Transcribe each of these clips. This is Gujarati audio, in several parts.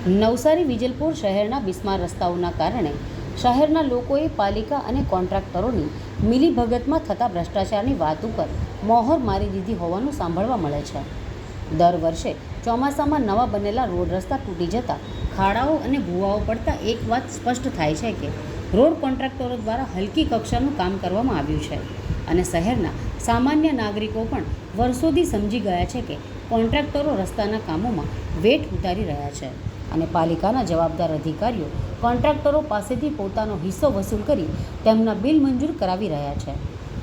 નવસારી, વિજલપુર શહેરના બિસ્માર રસ્તાઓના કારણે શહેરના લોકોએ પાલિકા અને કોન્ટ્રાક્ટરોની મિલીભગતમાં થતા ભ્રષ્ટાચારની વાત ઉપર મોહર મારી દીધી હોવાનું સાંભળવા મળે છે. દર વર્ષે ચોમાસામાં નવા બનેલા રોડ રસ્તા તૂટી જતા ખાડાઓ અને ભૂવાઓ પડતા એક વાત સ્પષ્ટ થાય છે કે રોડ કોન્ટ્રાક્ટરો દ્વારા હલકી કક્ષાનું કામ કરવામાં આવ્યું છે. અને શહેરના સામાન્ય નાગરિકો પણ વર્ષોથી સમજી ગયા છે કે કોન્ટ્રાક્ટરો રસ્તાના કામોમાં વેઠ ઉતારી રહ્યા છે અને પાલિકાના જવાબદાર અધિકારીઓ કોન્ટ્રાક્ટરો પાસેથી પોતાનો હિસ્સો વસૂલ કરી તેમના બિલ મંજૂર કરાવી રહ્યા છે.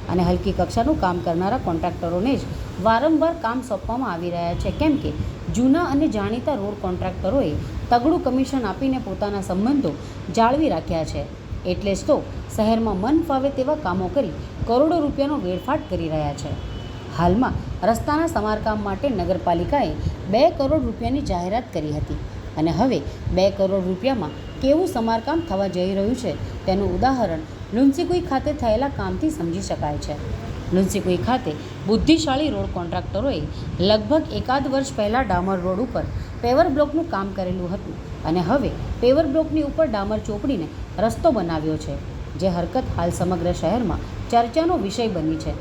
અને હલકી કક્ષાનું કામ કરનારા કોન્ટ્રાક્ટરોને જ વારંવાર કામ સોંપવામાં આવી રહ્યા છે, કેમ કે જૂના અને જાણીતા રોડ કોન્ટ્રાક્ટરોએ તગડું કમિશન આપીને પોતાના સંબંધો જાળવી રાખ્યા છે. એટલે જ તો શહેરમાં મન ફાવે તેવા કામો કરી કરોડો રૂપિયાનો વેડફાટ કરી રહ્યા છે. હાલમાં રસ્તાના સમારકામ માટે નગરપાલિકાએ બે કરોડ રૂપિયાની જાહેરાત કરી હતી અને હવે બે કરોડ રૂપિયામાં કેવું સમારકામ થવા જઈ રહ્યું છે તેનું ઉદાહરણ લુન્સીકુઈ ખાતે થયેલા કામથી સમજી શકાય છે. લુન્સીકુઈ ખાતે બુદ્ધિશાળી રોડ કોન્ટ્રાક્ટરોએ લગભગ એકાદ વર્ષ પહેલાં ડામર રોડ ઉપર પેવર બ્લોકનું કામ કરેલું હતું અને હવે પેવર બ્લોકની ઉપર ડામર ચોપડીને રસ્તો બનાવ્યો છે, જે હરકત હાલ સમગ્ર શહેરમાં ચર્ચાનો વિષય બની છે.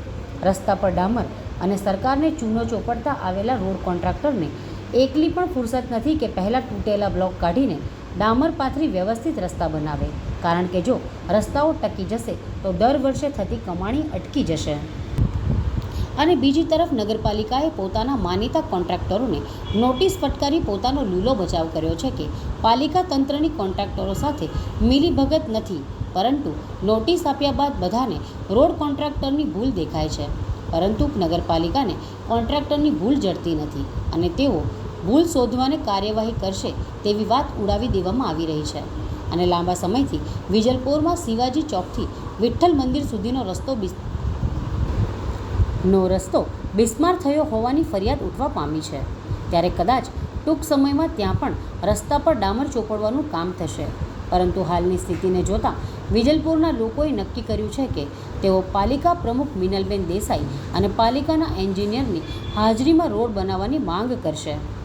રસ્તા પર ડામર અને સરકારને ચૂનો ચોપડતા આવેલા રોડ કોન્ટ્રાક્ટરને એકલી પણ ફુરસત નથી કે પહેલાં તૂટેલા બ્લોક કાઢીને ડામર પાથરી વ્યવસ્થિત રસ્તા બનાવે. કારણ કે જો રસ્તાઓ ટકી જશે, તો દર વર્ષે થતી કમાણી અટકી જશે. અને બીજી તરફ નગરપાલિકાએ પોતાના માનીતા કોન્ટ્રાક્ટરોને નોટિસ ફટકારી પોતાનો લૂલો બચાવ કર્યો છે કે પાલિકા તંત્રની કોન્ટ્રાક્ટરો સાથે મિલીભગત નથી, પરંતુ નોટિસ આપ્યા બાદ બધાને રોડ કોન્ટ્રાક્ટરની ભૂલ દેખાય છે. પરંતુ નગરપાલિકાને કોન્ટ્રાક્ટરની ભૂલ જડતી નથી અને તેઓ ભૂલ શોધવાને કાર્યવાહી કરશે તેવી વાત ઉડાવી દેવામાં આવી રહી છે. અને લાંબા સમયથી વિજલપોરમાં શિવાજી ચોકથી વિઠ્ઠલ મંદિર સુધીનો રસ્તો નો રસ્તો બિસ્માર થયો હોવાની ફરિયાદ ઉઠવા પામી છે. ત્યારે કદાચ ટૂંક સમયમાં ત્યાં પણ રસ્તા પર ડામર ચોપડવાનું કામ થશે. પરંતુ હાલની સ્થિતિને જોતાં વિજલપુરના લોકોએ નક્કી કર્યું છે કે તેઓ પાલિકા પ્રમુખ મિનલબેન દેસાઈ અને પાલિકાના એન્જિનિયરની હાજરીમાં રોડ બનાવવાની માંગ કરશે.